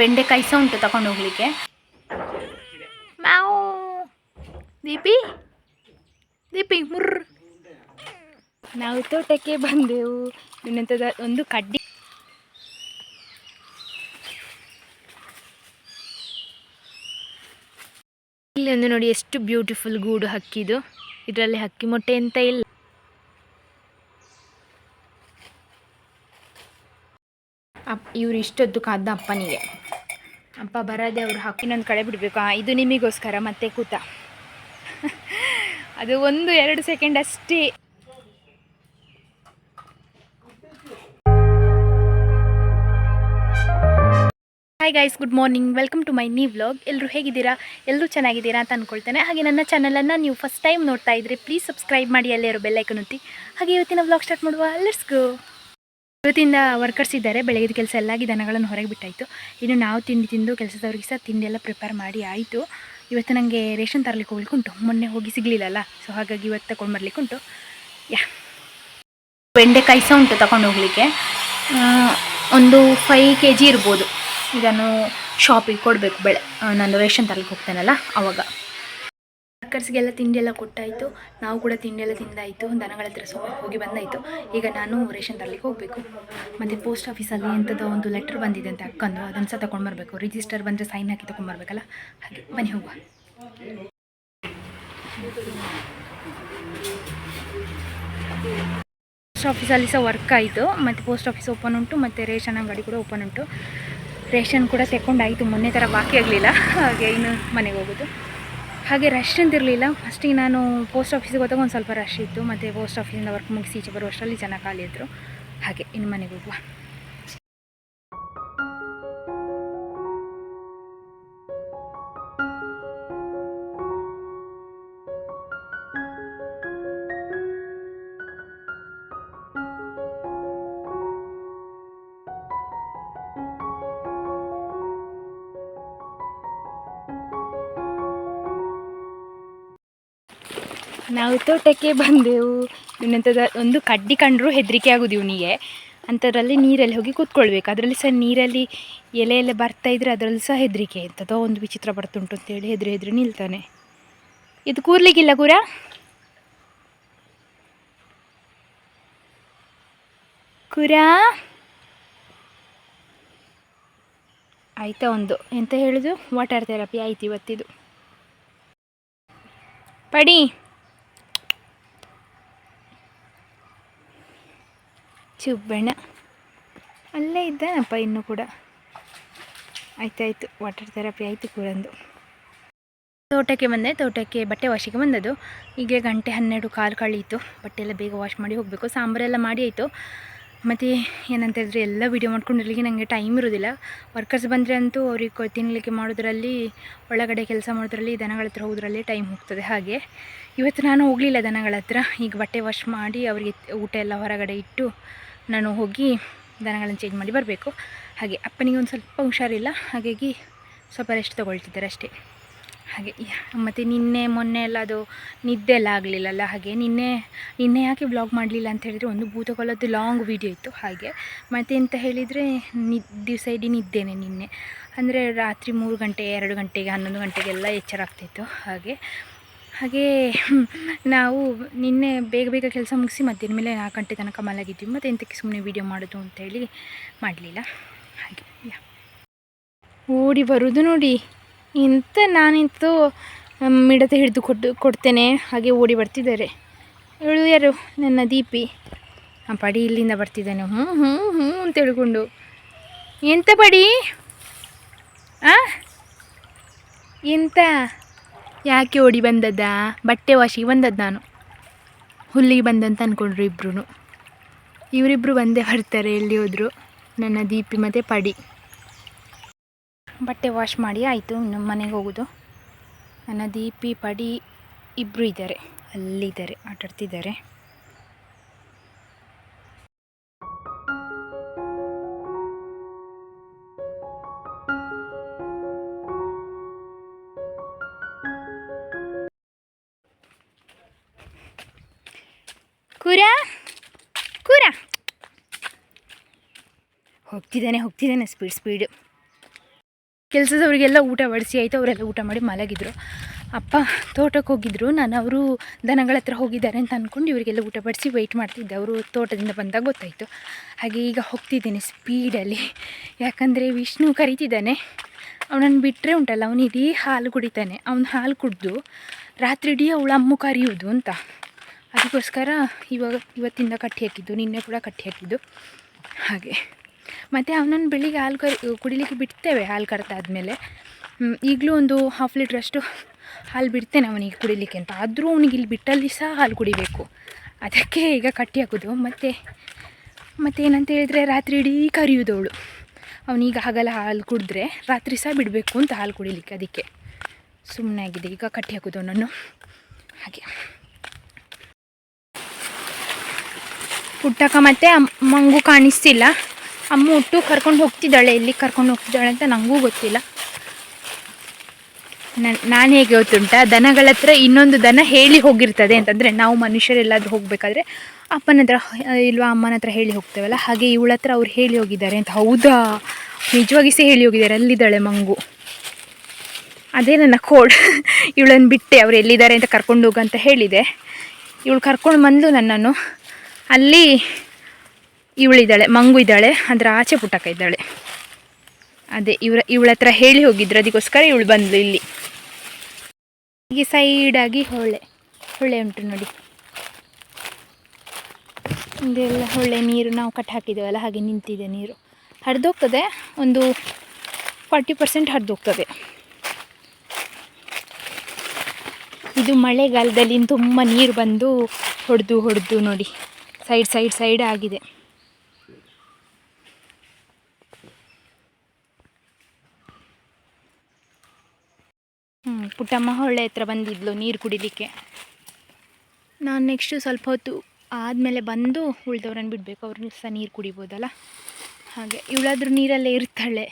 ಬೆಂಡೆಕಾಯಿ ಸಹ ಉಂಟು ತಗೊಂಡು ಹೋಗ್ಲಿಕ್ಕೆ. ಮ್ಯಾವ್. ದೀಪಿ? ದೀಪಿ ಮುರ್ ನಾವು ತೋಟಕ್ಕೆ ಬಂದೆವು. ಇನ್ನೆಂಥದ ಒಂದು ಕಡ್ಡಿ. ಇಲ್ಲಿ ಒಂದು ನೋಡಿ ಎಷ್ಟು ಬ್ಯೂಟಿಫುಲ್ ಗೂಡು ಹಕ್ಕಿದು. ಇದರಲ್ಲಿ ಹಕ್ಕಿ ಮೊಟ್ಟೆ ಅಂತ ಇಲ್ಲ. ಅಪ್ ಇವ್ರು ಇಷ್ಟೊತ್ತು ಕಾದ ಅಪ್ಪನಿಗೆ. ಅಪ್ಪ ಬರೋದೆ ಅವರು ಹಾಕಿ ಇನ್ನೊಂದು ಕಡೆ ಬಿಡಬೇಕು ಇದು ನಿಮಗೋಸ್ಕರ ಮತ್ತೆ ಕೂತ. ಅದು ಒಂದು ಎರಡು ಸೆಕೆಂಡ್ ಅಷ್ಟೇ. Hi guys good morning welcome to my new vlog ಎಲ್ಲರೂ ಹೇಗಿದ್ದೀರಾ? ಎಲ್ಲರೂ ಚೆನ್ನಾಗಿದ್ದೀರಾ ಅಂತ ಅಂದ್ಕೊಳ್ತೇನೆ ಹಾಗೆ ನನ್ನ ಚಾನಲನ್ನು ನೀವು ಫಸ್ಟ್ ಟೈಮ್ ನೋಡ್ತಾ ಇದ್ರೆ ಪ್ಲೀಸ್ ಸಬ್ಸ್ಕ್ರೈಬ್ ಮಾಡಿ, ಅಲ್ಲೇ ಇರೋ ಬೆಲ್ಲೈಕನ್ ಒತ್ತಿ. ಹಾಗೆ ಇವತ್ತಿನ ವ್ಲಾಗ್ ಸ್ಟಾರ್ಟ್ ಮಾಡುವ. ಲೆಟ್ಸ್ ಗೋ ಇವತ್ತಿಂದ ವರ್ಕರ್ಸ್ ಇದ್ದಾರೆ ಬೆಳಗ್ಗೆ ಕೆಲಸ ಎಲ್ಲ ದನಗಳನ್ನು ಹೊರಗೆ ಬಿಟ್ಟಾಯಿತು. ಇನ್ನು ನಾವು ತಿಂಡಿ ತಿಂದು ಕೆಲಸದವ್ರಿಗೆ ಸಹ ತಿಂಡಿ ಎಲ್ಲ ಪ್ರಿಪೇರ್ ಮಾಡಿ ಆಯಿತು. ಇವತ್ತು ನನಗೆ ರೇಷನ್ ತರಲಿಕ್ಕೆ ಹೋಗ್ಲಿಕ್ಕೆ ಉಂಟು ಮೊನ್ನೆ ಹೋಗಿ ಸಿಗಲಿಲ್ಲಲ್ಲ. ಸೊ ಹಾಗಾಗಿ ಇವತ್ತು ತಗೊಂಡು ಬರ್ಲಿಕ್ಕೆ ಉಂಟು ಯಾ. ಬೆಂಡೆಕಾಯಿ ಸಹ ಉಂಟು ತಗೊಂಡು ಹೋಗಲಿಕ್ಕೆ. ಒಂದು ಫೈವ್ ಕೆ ಜಿ ಇರ್ಬೋದು. ಇದನ್ನು ಶಾಪಿಗೆ ಕೊಡಬೇಕು ಬೆಳೆ. ನಾನು ರೇಷನ್ ತರಲಿಕ್ಕೆ ಹೋಗ್ತೇನಲ್ಲ ಆವಾಗ ವರ್ಕರ್ಸ್ಗೆಲ್ಲ ತಿಂಡಿ ಎಲ್ಲ ಕೊಟ್ಟಾಯಿತು. ನಾವು ಕೂಡ ತಿಂಡಿ ಎಲ್ಲ ತಿಂದಾಯಿತು. ದನಗಳ ಹತ್ರ ಸೊ, ಹೋಗಿ ಬಂದಾಯಿತು. ಈಗ ನಾನು ರೇಷನ್ ತರಲಿಕ್ಕೆ ಹೋಗಬೇಕು. ಮತ್ತು ಪೋಸ್ಟ್ ಆಫೀಸಲ್ಲಿ ಎಂಥದ್ದು ಒಂದು ಲೆಟ್ರ್ ಬಂದಿದೆ ಅಂತ ಅಕ್ಕಂದು. ಅದನ್ನು ಸಹ ತಗೊಂಡು ಬರಬೇಕು. ರಿಜಿಸ್ಟರ್ ಬಂದರೆ ಸೈನ್ ಹಾಕಿ ತೊಗೊಂಬರ್ಬೇಕಲ್ಲ ಹಾಗೆ, ಬನ್ನಿ ಹೋಗುವ. ಪೋಸ್ಟ್ ಆಫೀಸಲ್ಲಿ ಸಹ ವರ್ಕ್ ಆಯಿತು. ಮತ್ತು ಪೋಸ್ಟ್ ಆಫೀಸ್ ಓಪನ್ ಉಂಟು. ಮತ್ತು ರೇಷನ್ ಅಂಗಡಿ ಕೂಡ ಓಪನ್ ಉಂಟು. ರೇಷನ್ ಕೂಡ ತೆಕೊಂಡಾಯಿತು ಮೊನ್ನೆ ಥರ ಬಾಕಿ ಆಗಲಿಲ್ಲ. ಹಾಗೆ ಇನ್ನು ಮನೆಗೆ ಹೋಗೋದು. ಹಾಗೆ ರಶ್ ಅಂತಿರಲಿಲ್ಲ ಫಸ್ಟಿಗೆ ನಾನು ಪೋಸ್ಟ್ ಆಫೀಸಿಗೆ ಹೋದಾಗ ಒಂದು ಸ್ವಲ್ಪ ರಶ್ ಇತ್ತು. ಮತ್ತು ಪೋಸ್ಟ್ ಆಫೀಸಿಂದ ವರ್ಕ್ ಮುಗಿಸಿ ಈಚೆ ಬರುವಷ್ಟರಲ್ಲಿ ಜನ ಖಾಲಿ ಇದ್ದರು ಹಾಗೆ ಇನ್ನು ಮನೆಗೆ ಹೋಗುವ. ನಾವು ತೋಟಕ್ಕೆ ಬಂದೆವು. ಇನ್ನೆಂಥದ್ದು ಒಂದು ಕಡ್ಡಿ ಕಂಡರೂ ಹೆದರಿಕೆ ಆಗೋದು ಇವನಿಗೆ. ಅಂಥದ್ರಲ್ಲಿ ನೀರಲ್ಲಿ ಹೋಗಿ ಕೂತ್ಕೊಳ್ಬೇಕು. ಅದರಲ್ಲಿ ಸಹ ನೀರಲ್ಲಿ ಎಲೆ ಎಲ್ಲ ಬರ್ತಾ ಇದ್ರೆ ಅದರಲ್ಲಿ ಸಹ ಹೆದರಿಕೆ. ಎಂಥದೋ ಒಂದು ವಿಚಿತ್ರ ಬರ್ತುಂಟು ಅಂತೇಳಿ ಹೆದ್ರಿ ಹೆದ್ರಿ ನಿಲ್ತಾನೆ. ಇದು ಕೂರ್ಲಿಕ್ಕಿಲ್ಲ ಕೂರ ಕುರಾ ಆಯ್ತಾ ಒಂದು. ಎಂತ ಹೇಳುದು? ವಾಟರ್ ಥೆರಪಿ ಆಯ್ತು ಇವತ್ತಿದು. ಪಡಿ. ಚುಬ್ಬಣ್ಣ ಅಲ್ಲೇ ಇದ್ದಾನಪ್ಪ ಇನ್ನೂ ಕೂಡ. ಆಯ್ತಾಯ್ತು ವಾಟರ್ ಥೆರಪಿ ಆಯಿತು ಕೂಡಂದು ತೋಟಕ್ಕೆ ಬಂದೆ, ತೋಟಕ್ಕೆ ಬಟ್ಟೆ ವಾಶಿಗೆ ಬಂದದ್ದು. ಈಗ ಗಂಟೆ ಹನ್ನೆರಡು ಕಾಲು ಕಳೀತು. ಬಟ್ಟೆ ಎಲ್ಲ ಬೇಗ ವಾಶ್ ಮಾಡಿ ಹೋಗಬೇಕು. ಸಾಂಬಾರೆಲ್ಲ ಮಾಡಿ ಆಯಿತು. ಮತ್ತು ಏನಂತ ಹೇಳಿದ್ರೆ ಎಲ್ಲ ವೀಡಿಯೋ ಮಾಡ್ಕೊಂಡಿರ್ಲಿಕ್ಕೆ ನನಗೆ ಟೈಮ್ ಇರೋದಿಲ್ಲ. ವರ್ಕರ್ಸ್ ಬಂದರೆ ಅಂತೂ ಅವ್ರಿಗೆ ತಿನ್ನಲಿಕ್ಕೆ ಮಾಡೋದ್ರಲ್ಲಿ, ಒಳಗಡೆ ಕೆಲಸ ಮಾಡೋದ್ರಲ್ಲಿ, ದನಗಳ ಹತ್ರ ಹೋಗೋದ್ರಲ್ಲಿ ಟೈಮ್ ಹೋಗ್ತದೆ ಹಾಗೆ. ಇವತ್ತು ನಾನು ಹೋಗಲಿಲ್ಲ ದನಗಳ ಹತ್ರ. ಈಗ ಬಟ್ಟೆ ವಾಶ್ ಮಾಡಿ ಅವರಿಗೆ ಊಟ ಎಲ್ಲ ಹೊರಗಡೆ ಇಟ್ಟು ನಾನು ಹೋಗಿ ದನಗಳನ್ನು ಚೇಂಜ್ ಮಾಡಿ ಬರಬೇಕು. ಹಾಗೆ ಅಪ್ಪನಿಗೆ ಒಂದು ಸ್ವಲ್ಪ ಹುಷಾರಿಲ್ಲ, ಹಾಗಾಗಿ ಸ್ವಲ್ಪ ರೆಸ್ಟ್ ತೊಗೊಳ್ತಿದ್ದಾರೆ ಅಷ್ಟೇ. ಹಾಗೆ ಮತ್ತು ನಿನ್ನೆ ಮೊನ್ನೆ ಎಲ್ಲ ಅದು ನಿದ್ದೆ ಎಲ್ಲ ಆಗಲಿಲ್ಲಲ್ಲ, ಹಾಗೆ ನಿನ್ನೆ ನಿನ್ನೆ ಯಾಕೆ ಬ್ಲಾಗ್ ಮಾಡಲಿಲ್ಲ ಅಂತ ಹೇಳಿದರೆ ಒಂದು ಭೂತಗೊಳ್ಳೋದು ಲಾಂಗ್ ವೀಡಿಯೋ ಇತ್ತು, ಹಾಗೆ. ಮತ್ತು ಎಂತ ಹೇಳಿದರೆ, ನಿ, ದಿವಸ ಇಡೀ ನಿದ್ದೇನೆ ನಿನ್ನೆ. ಅಂದರೆ ರಾತ್ರಿ ಮೂರು ಗಂಟೆ, ಎರಡು ಗಂಟೆಗೆ, ಹನ್ನೊಂದು ಗಂಟೆಗೆಲ್ಲ ಎಚ್ಚರ ಆಗ್ತಿತ್ತು ಹಾಗೆ. ಹಾಗೆ ನಾವು ನಿನ್ನೆ ಬೇಗ ಬೇಗ ಕೆಲಸ ಮುಗಿಸಿ ಮಧ್ಯಾಹ್ನ ಮೇಲೆ ನಾಲ್ಕು ಗಂಟೆ ತನಕ ಮಲಗಿದ್ವಿ. ಮತ್ತು ಎಂತಕ್ಕೆ ಸುಮ್ಮನೆ ವೀಡಿಯೋ ಮಾಡೋದು ಅಂತೇಳಿ ಮಾಡಲಿಲ್ಲ. ಹಾಗೆ ಓಡಿ ಬರೋದು ನೋಡಿ. ಇಂಥ ನಾನಿಂತು ಮಿಡತೆ ಹಿಡಿದು ಕೊಟ್ಟು ಕೊಡ್ತೇನೆ. ಹಾಗೆ ಓಡಿ ಬರ್ತಿದ್ದಾರೆ. ಇವಳು ಯಾರು? ನನ್ನ ದೀಪಿ. ಆ ಪಡಿ ಇಲ್ಲಿಂದ ಬರ್ತಿದ್ದಾನೆ. ಹ್ಞೂ ಹ್ಞೂ ಹ್ಞೂ ಅಂತ ಹೇಳ್ಕೊಂಡು ಎಂಥ ಪಡಿ? ಆ? ಎಂತ? ಯಾಕೆ ಓಡಿ ಬಂದದ್ದ? ಬಟ್ಟೆ ವಾಶಿಗೆ ಬಂದದ್ದು ನಾನು. ಹುಲ್ಲಿಗೆ ಬಂದಂತ ಅಂದ್ಕೊಂಡ್ರು ಇಬ್ಬರು ಇವರಿಬ್ಬರು ಬಂದೇ ಬರ್ತಾರೆ, ಎಲ್ಲಿ ಹೋದರು. ನನ್ನ ದೀಪಿ ಮತ್ತು ಪಡಿ. ಬಟ್ಟೆ ವಾಶ್ ಮಾಡಿ ಆಯಿತು ನಮ್ಮ ಮನೆಗೆ ಹೋಗೋದು. ನನ್ನ ದೀಪಿ, ಪಡಿ ಇಬ್ಬರು ಇದ್ದಾರೆ. ಅಲ್ಲಿದ್ದಾರೆ, ಆಟಾಡ್ತಿದ್ದಾರೆ. ಹೋಗ್ತಿದ್ದಾನೆ ಹೋಗ್ತಿದ್ದಾನೆ ಸ್ಪೀಡ್ ಸ್ಪೀಡು ಕೆಲಸದವರಿಗೆಲ್ಲ ಊಟ ಬಡಿಸಿ ಆಯಿತು, ಅವರೆಲ್ಲ ಊಟ ಮಾಡಿ ಮಲಗಿದ್ರು. ಅಪ್ಪ ತೋಟಕ್ಕೆ ಹೋಗಿದ್ರು, ನಾನು ಅವರು ದನಗಳ ಹತ್ರ ಹೋಗಿದ್ದಾರೆ ಅಂತ ಅಂದ್ಕೊಂಡು ಇವರಿಗೆಲ್ಲ ಊಟ ಬಡಿಸಿ ವೆಯ್ಟ್ ಮಾಡ್ತಿದ್ದೆ. ಅವರು ತೋಟದಿಂದ ಬಂದಾಗ ಗೊತ್ತಾಯಿತು. ಹಾಗೆ ಈಗ ಹೋಗ್ತಿದ್ದೀನಿ ಸ್ಪೀಡಲ್ಲಿ ಯಾಕಂದರೆ ವಿಷ್ಣು ಕರಿತಿದ್ದಾನೆ. ಅವನನ್ನು ಬಿಟ್ಟರೆ ಉಂಟಲ್ಲ, ಅವನು ಇಡೀ ಹಾಲು ಕುಡಿತಾನೆ. ಅವನು ಹಾಲು ಕುಡಿದು ರಾತ್ರಿ ಇಡೀ ಅವಳ ಅಮ್ಮು ಕರಿಯೋದು ಅಂತ. ಅದಕ್ಕೋಸ್ಕರ ಇವಾಗ ಇವತ್ತಿಂದ ಕಟ್ಟಿ ಹಾಕಿದ್ದು, ನಿನ್ನೆ ಕೂಡ ಕಟ್ಟಿ ಹಾಕಿದ್ದು. ಹಾಗೆ. ಮತ್ತು ಅವನನ್ನು ಬೆಳಿಗ್ಗೆ ಹಾಲು ಕರಿ, ಕುಡಿಲಿಕ್ಕೆ ಬಿಡ್ತೇವೆ ಹಾಲು ಕರೆದಾದ್ಮೇಲೆ ಈಗಲೂ ಒಂದು ಹಾಫ್ ಲೀಟ್ರಷ್ಟು ಹಾಲು ಬಿಡ್ತೇನೆ ಅವನಿಗೆ ಕುಡಿಲಿಕ್ಕೆ ಅಂತ. ಆದರೂ ಅವನಿಗೆ ಇಲ್ಲಿ ಬಿಟ್ಟಲ್ಲಿ ಸಹ ಹಾಲು ಕುಡಿಬೇಕು. ಅದಕ್ಕೆ ಈಗ ಕಟ್ಟಿ ಹಾಕೋದು. ಮತ್ತು ಏನಂತ ಹೇಳಿದ್ರೆ ರಾತ್ರಿ ಇಡೀ ಕರಿಯೋದು ಅವಳು. ಅವನೀಗ ಹಾಗಲ್ಲ ಹಾಲು ಕುಡಿದ್ರೆ ರಾತ್ರಿ ಸಹ ಬಿಡಬೇಕು ಅಂತ ಹಾಲು ಕುಡಿಲಿಕ್ಕೆ ಅದಕ್ಕೆ. ಸುಮ್ಮನೆ ಆಗಿದೆ. ಈಗ ಕಟ್ಟಿ ಹಾಕೋದು ಅವನನ್ನು. ಹಾಗೆ. ಪುಟ್ಟಕ್ಕ ಮತ್ತು ಮಂಗು ಕಾಣಿಸ್ತಿಲ್ಲ. ಅಮ್ಮ ಒಟ್ಟು ಕರ್ಕೊಂಡು ಹೋಗ್ತಿದ್ದಾಳೆ. ಇಲ್ಲಿ ಕರ್ಕೊಂಡು ಹೋಗ್ತಿದ್ದಾಳೆ ಅಂತ ನನಗೂ ಗೊತ್ತಿಲ್ಲ. ನನ್ ಹೇಗೆ ಗೊತ್ತುಂಟ? ದನಗಳ ಹತ್ರ ಇನ್ನೊಂದು ದನ ಹೇಳಿ ಹೋಗಿರ್ತದೆ ಅಂತಂದರೆ ನಾವು ಮನುಷ್ಯರೆಲ್ಲಾದರೂ ಹೋಗಬೇಕಾದ್ರೆ ಅಪ್ಪನ ಹತ್ರ, ಇಲ್ವಾ ಅಮ್ಮನ ಹತ್ರ ಹೇಳಿ ಹೋಗ್ತೇವಲ್ಲ? ಹಾಗೆ ಇವಳ ಹತ್ರ ಅವ್ರು ಹೇಳಿ ಹೋಗಿದ್ದಾರೆ ಅಂತ. ಹೌದಾ? ನಿಜವಾಗಿ ಸಹ ಹೇಳಿ ಹೋಗಿದ್ದಾರೆ. ಅಲ್ಲಿದ್ದಾಳೆ ಮಂಗು. ಅದೇ ನನ್ನ ಕೋಡ್. ಇವಳನ್ನು ಬಿಟ್ಟೆ. ಅವ್ರು ಎಲ್ಲಿದ್ದಾರೆ ಅಂತ ಕರ್ಕೊಂಡು ಹೋಗು ಅಂತ ಹೇಳಿದೆ. ಇವಳು ಕರ್ಕೊಂಡು ಬಂದು ನನ್ನನ್ನು. ಅಲ್ಲಿ ಇವಳಿದ್ದಾಳೆ, ಮಂಗು ಇದ್ದಾಳೆ, ಅದರ ಆಚೆ ಪುಟ್ಟಕ್ಕ ಇದ್ದಾಳೆ. ಅದೇ ಇವ್ರ, ಇವಳ ಹತ್ರ ಹೇಳಿ ಹೋಗಿದ್ರು, ಅದಕ್ಕೋಸ್ಕರ ಇವಳು ಬಂದ್ಲು ಇಲ್ಲಿ. ಹೀಗೆ ಸೈಡಾಗಿ ಹೊಳೆ ಹೊಳೆ ಉಂಟು ನೋಡಿ. ಇದೆಲ್ಲ ಹೊಳೆ ನೀರು ನಾವು ಕಟ್ ಹಾಕಿದ್ದೇವಲ್ಲ, ಹಾಗೆ ನಿಂತಿದೆ ನೀರು. ಹರಿದೋಗ್ತದೆ, ಒಂದು ಫಾರ್ಟಿ ಪರ್ಸೆಂಟ್ ಹರಿದೋಗ್ತದೆ. ಇದು ಮಳೆಗಾಲದಲ್ಲಿ ತುಂಬ ನೀರು ಬಂದು ಹೊಡೆದು ಹೊಡೆದು ನೋಡಿ. ಸೈಡ್ ಸೈಡ್ ಸೈಡ್ ಆಗಿದೆ ಹ್ಞೂ ಪುಟ್ಟಮ್ಮ ಹೊಳೆ ಹತ್ರ ಬಂದಿದ್ಲು ನೀರು ಕುಡಿಲಿಕ್ಕೆ. ನಾನು ನೆಕ್ಸ್ಟು ಸ್ವಲ್ಪ ಹೊತ್ತು ಆದಮೇಲೆ ಬಂದು ಉಳ್ದವ್ರನ್ನ ಬಿಡಬೇಕು, ಅವ್ರನ್ನ ಸಹ ನೀರು ಕುಡಿಬೋದಲ್ಲ? ಹಾಗೆ, ಇವಳಾದ್ರೂ ನೀರಲ್ಲೇ ಇರ್ತಾಳೆ.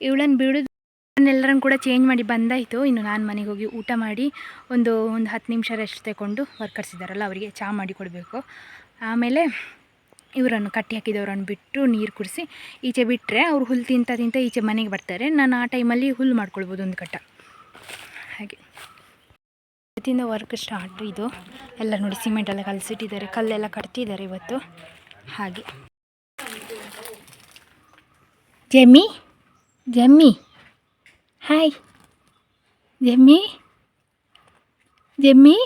ಇವಳನ್ನು ಬಿಡೋದು ಕೂಡ ಚೇಂಜ್ ಮಾಡಿ ಬಂದಾಯಿತು. ಇನ್ನು ನಾನು ಮನೆಗೆ ಹೋಗಿ ಊಟ ಮಾಡಿ ಒಂದು ಒಂದು ಹತ್ತು ನಿಮಿಷ ರೆಸ್ಟ್ ತಗೊಂಡು ವರ್ಕರ್ಸ್ ಇದ್ದಾರಲ್ಲ, ಅವರಿಗೆ ಚಹಾ ಮಾಡಿ ಕೊಡಬೇಕು. ಆಮೇಲೆ ಇವರನ್ನು ಕಟ್ಟಿ ಹಾಕಿದವರನ್ನು ಬಿಟ್ಟು ನೀರು ಕುಡಿಸಿ ಈಚೆ ಬಿಟ್ಟರೆ ಅವ್ರು ಹುಲ್ಲು ತಿಂತ ತಿಂತ ಈಚೆ ಮನೆಗೆ ಬರ್ತಾರೆ. ನಾನು ಆ ಟೈಮಲ್ಲಿ ಹುಲ್ಲು ಮಾಡ್ಕೊಳ್ಬೋದು ಒಂದು ಕಟ್ಟ. ಹಾಗೆ. ಇವತ್ತಿಂದ ವರ್ಕ್ ಸ್ಟಾರ್ಟ್ ಇದು. ಎಲ್ಲ ನೋಡಿ ಸಿಮೆಂಟ್ ಎಲ್ಲ ಕಲಸಿಟ್ಟಿದ್ದಾರೆ. ಕಲ್ಲೆಲ್ಲ ಕಟ್ತಿದ್ದಾರೆ ಇವತ್ತು. ಹಾಗೆ. ಜಮ್ಮಿ? ಜಮ್ಮಿ? ಹಾಯ್. ಜಮ್ಮಿ? ಜಮ್ಮಿ?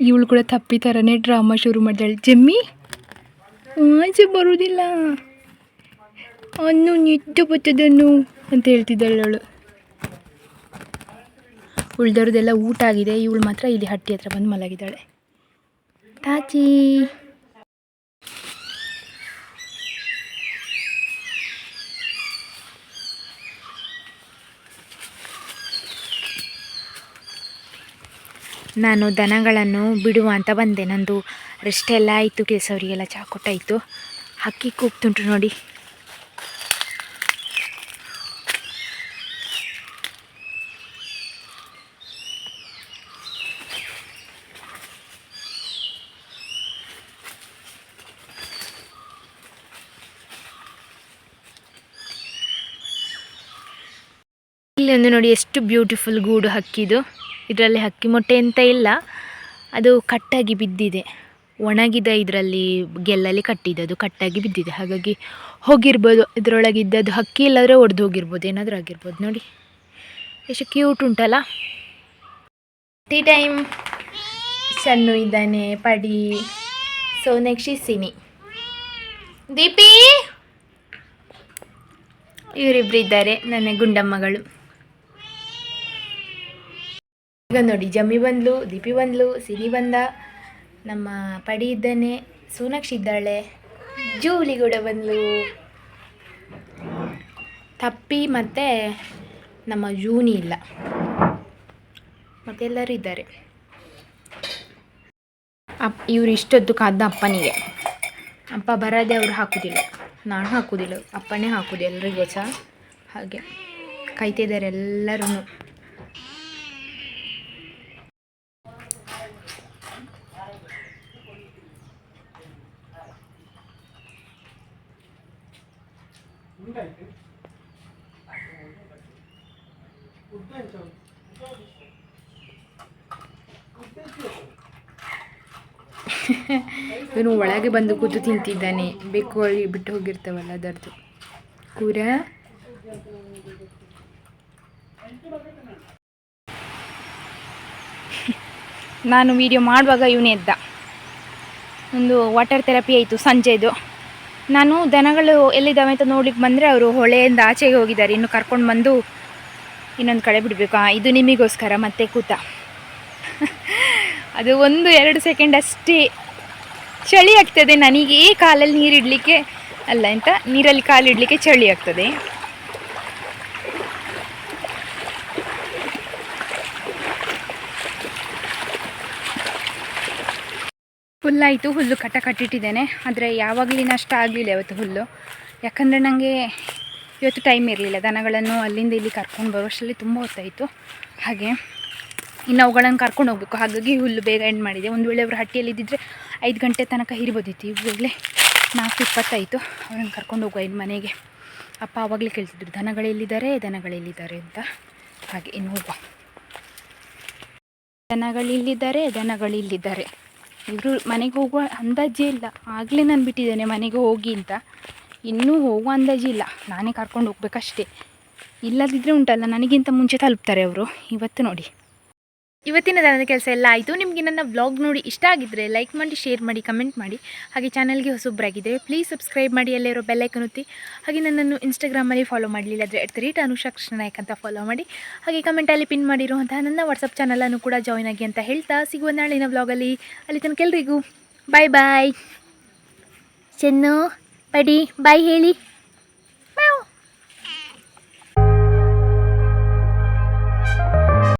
ಇವಳು ಕೂಡ ತಪ್ಪಿ ಥರನೇ ಡ್ರಾಮಾ ಶುರು ಮಾಡಿದಾಳೆ. ಜಮ್ಮಿ? ಆಚೆ ಬರುವುದಿಲ್ಲ ಅನ್ನು ನಿಟ್ಟು ಬರ್ತದನ್ನು ಅಂತ ಹೇಳ್ತಿದ್ದಾಳೆ ಅವಳು. ಉಳ್ದವ್ರದ್ದೆಲ್ಲ ಊಟ ಆಗಿದೆ, ಇವಳು ಮಾತ್ರ ಇಲ್ಲಿ ಹಟ್ಟಿ ಹತ್ರ ಬಂದು ಮಲಗಿದ್ದಾಳೆ. ತಾಚಿ. ನಾನು ದನಗಳನ್ನು ಬಿಡುವ ಅಂತ ಬಂದೆ. ನಂದು ರೆಸ್ಟ್ ಎಲ್ಲ ಆಯಿತು ಕೆಲಸವರಿಗೆಲ್ಲ ಚಹಾ ಕೊಟ್ಟಾಯಿತು. ಹಕ್ಕಿ ಕೂಗ್ತುಂಟು ನೋಡಿ. ಇಲ್ಲಿ ಒಂದು ನೋಡಿ ಎಷ್ಟು ಬ್ಯೂಟಿಫುಲ್ ಗೂಡು ಹಕ್ಕಿದು. ಇದರಲ್ಲಿ ಹಕ್ಕಿ ಮೊಟ್ಟೆ ಅಂತ ಇಲ್ಲ. ಅದು ಕಟ್ಟಾಗಿ ಬಿದ್ದಿದೆ. ಒಣಗಿದ ಇದರಲ್ಲಿ ಗೆಲ್ಲಲ್ಲಿ ಕಟ್ಟಿದ್ದು. ಕಟ್ಟಾಗಿ ಬಿದ್ದಿದೆ. ಹಾಗಾಗಿ ಹೋಗಿರ್ಬೋದು. ಇದರೊಳಗೆ ಇದ್ದದ್ದು ಹಕ್ಕಿ ಇಲ್ಲಾದರೆ ಒಡೆದು ಹೋಗಿರ್ಬೋದು. ಏನಾದರೂ ಆಗಿರ್ಬೋದು ನೋಡಿ. ಎಷ್ಟು ಕ್ಯೂಟ್ ಉಂಟಲ್ಲ. ಟೀ ಟೈಮ್ ಸಣ್ಣ ಇದ್ದಾನೆ, ಪಡಿ. ಸೋನಾಕ್ಷಿ ಸಿನಿ ದೀಪಿ! ಇವರಿಬ್ಬರಿದ್ದಾರೆ ನನ್ನ ಗುಂಡಮ್ಮಗಳು. ಈಗ ನೋಡಿ, ಜಮ್ಮಿ ಬಂದ್ಲು, ದೀಪಿ ಬಂದ್ಲು, ಸಿನಿ ಬಂದ, ನಮ್ಮ ಪಡಿ ಇದ್ದಾನೆ, ಸೋನಾಕ್ಷಿ ಇದ್ದಾಳೆ, ಜೂಲಿ ಕೂಡ ಬಂದ್ಲು. ತಪ್ಪಿ ಮತ್ತೆ ನಮ್ಮ ಜೂನಿ ಇಲ್ಲ. ಮತ್ತೆಲ್ಲರೂ ಇದ್ದಾರೆ. ಅಪ್, ಇವ್ರು ಇಷ್ಟೊತ್ತು ಕಾದ ಅಪ್ಪನಿಗೆ. ಅಪ್ಪ ಬರದೆ ಅವರು ಹಾಕೋದಿಲ್ಲ. ನಾನು ಹಾಕೋದಿಲ್ಲ, ಅಪ್ಪನೇ ಹಾಕೋದು ಎಲ್ರಿಗೂ ಸಹ ಹಾಗೆ. ಕಾಯ್ತಿದ್ದಾರೆ ಎಲ್ಲರೂ ಇವನು ಒಳಗೆ ಬಂದು ಕೂತು ತಿಂತಿದ್ದಾನೆ. ಬೆಕ್ಕು ಅಲ್ಲಿ ಬಿಟ್ಟು ಹೋಗಿರ್ತಾವಲ್ಲ ಅದರದ್ದು ಕೂರ. ನಾನು ವಿಡಿಯೋ ಮಾಡುವಾಗ ಇವನೇ ಎದ್ದ ಒಂದು ವಾಟರ್ ಥೆರಪಿ ಆಯಿತು ಸಂಜೆದು. ನಾನು ದನಗಳು ಎಲ್ಲಿದ್ದಾವೆ ಅಂತ ನೋಡ್ಲಿಕ್ಕೆ ಬಂದರೆ ಅವರು ಹೊಳೆಯಿಂದ ಆಚೆಗೆ ಹೋಗಿದ್ದಾರೆ. ಇನ್ನು ಕರ್ಕೊಂಡು ಬಂದು ಇನ್ನೊಂದು ಕಡೆ ಬಿಡಬೇಕು. ಇದು ನಿಮಗೋಸ್ಕರ, ಮತ್ತೆ ಕೂತ. ಅದು ಒಂದು ಎರಡು ಸೆಕೆಂಡ್ ಅಷ್ಟೇ ಚಳಿ ಆಗ್ತದೆ. ನನಗೆ ಕಾಲಲ್ಲಿ ನೀರಿಡಲಿಕ್ಕೆ ಅಲ್ಲ ಅಂತ ನೀರಲ್ಲಿ ಕಾಲಿಡಲಿಕ್ಕೆ ಚಳಿ ಆಗ್ತದೆ. ಹುಲ್ಲಾಯಿತು ಹುಲ್ಲು ಕಟ್ಟ ಕಟ್ಟಿಟ್ಟಿದ್ದೇನೆ ಆದರೆ ಯಾವಾಗಲಿನ ಅಷ್ಟು ಆಗಲಿಲ್ಲ ಇವತ್ತು ಹುಲ್ಲು. ಯಾಕಂದರೆ ನನಗೆ ಇವತ್ತು ಟೈಮ್ ಇರಲಿಲ್ಲ. ದನಗಳನ್ನು ಅಲ್ಲಿಂದ ಇಲ್ಲಿ ಕರ್ಕೊಂಡು ಬರೋಷ್ಟರಲ್ಲಿ ತುಂಬ ಹೊತ್ತಾಯಿತು. ಹಾಗೆ ಇನ್ನು ಅವುಗಳನ್ನು ಕರ್ಕೊಂಡು ಹೋಗಬೇಕು. ಹಾಗಾಗಿ ಹುಲ್ಲು ಬೇಗ ಎಂಡ್ ಮಾಡಿದೆ. ಒಂದು ವೇಳೆ ಅವರು ಹಟ್ಟಿಯಲ್ಲಿ ಇದ್ದಿದ್ರೆ ಐದು ಗಂಟೆ ತನಕ ಇರ್ಬೋದಿತ್ತು. ಇವಾಗಲೇ ನಾಲ್ಕು ಇಪ್ಪತ್ತಾಯಿತು. ಅವ್ರನ್ನ ಕರ್ಕೊಂಡು ಹೋಗುವ ಇನ್ನು ಮನೆಗೆ. ಅಪ್ಪ ಆವಾಗಲೇ ಕೇಳ್ತಿದ್ರು ದನಗಳೆಲ್ಲಿದ್ದಾರೆ ದನಗಳೆಲ್ಲಿದ್ದಾರೆ ಅಂತ. ಹಾಗೆ ಇನ್ನು ಹೋಗುವ. ದನಗಳಿಲ್ಲಿದ್ದಾರೆ ದನಗಳಿಲ್ಲಿದ್ದಾರೆ ಇವರು ಮನೆಗೆ ಹೋಗುವ ಅಂದಾಜೇ ಇಲ್ಲ. ಆಗಲೇ ನಾನು ಬಿಟ್ಟಿದ್ದೇನೆ ಮನೆಗೆ ಹೋಗಿ ಅಂತ. ಇನ್ನೂ ಹೋಗುವ ಅಂದಾಜೇ ಇಲ್ಲ. ನಾನೇ ಕರ್ಕೊಂಡು ಹೋಗ್ಬೇಕಷ್ಟೇ. ಇಲ್ಲದಿದ್ದರೆ ಉಂಟಲ್ಲ, ನನಗಿಂತ ಮುಂಚೆ ತಲುಪ್ತಾರೆ ಅವರು? ಇವತ್ತು ನೋಡಿ. ಇವತ್ತಿನ ದಿನದ ಕೆಲಸ ಎಲ್ಲ ಆಯಿತು. ನಿಮಗೆ ನನ್ನ ವ್ಲಾಗ್ ನೋಡಿ ಇಷ್ಟ ಆಗಿದ್ದರೆ ಲೈಕ್ ಮಾಡಿ ಶೇರ್ ಮಾಡಿ ಕಮೆಂಟ್ ಮಾಡಿ. ಹಾಗೆ ಚಾನಲ್ಗೆ ಹೊಸೊಬ್ಬರಾಗಿದ್ದರೆ ಪ್ಲೀಸ್ ಸಬ್ಸ್ಕ್ರೈಬ್ ಮಾಡಿ ಅಲ್ಲಿರೋ ಬೆಲ್ಲೈಕನ್ ಒತ್ತಿ. ಹಾಗೆ ನನ್ನನ್ನು ಇನ್ಸ್ಟಾಗ್ರಾಮಲ್ಲಿ ಫಾಲೋ ಮಾಡಲಿಲ್ಲ ಅಂದರೆ ಎಟ್ ರೇಟ್ ನಾಯಕ್ ಅಂತ ಫಾಲೋ ಮಾಡಿ. ಹಾಗೆ ಕಮೆಂಟಲ್ಲಿ ಪಿನ್ ಮಾಡಿರುವಂತಹ ನನ್ನ ವಾಟ್ಸಪ್ ಚಾನಲನ್ನು ಕೂಡ ಜಾಯ್ನ್ ಆಗಿ ಅಂತ ಹೇಳ್ತಾ ಸಿಗುವ ನಾಳಿನ ವ್ಲಾಗಲ್ಲಿ ಅಲ್ಲಿ. ತನಕ ಎಲ್ರಿಗೂ ಬಾಯ್ ಬಾಯ್ ಚೆನ್ನು, ಪಡಿ ಬಾಯ್ ಹೇಳಿ.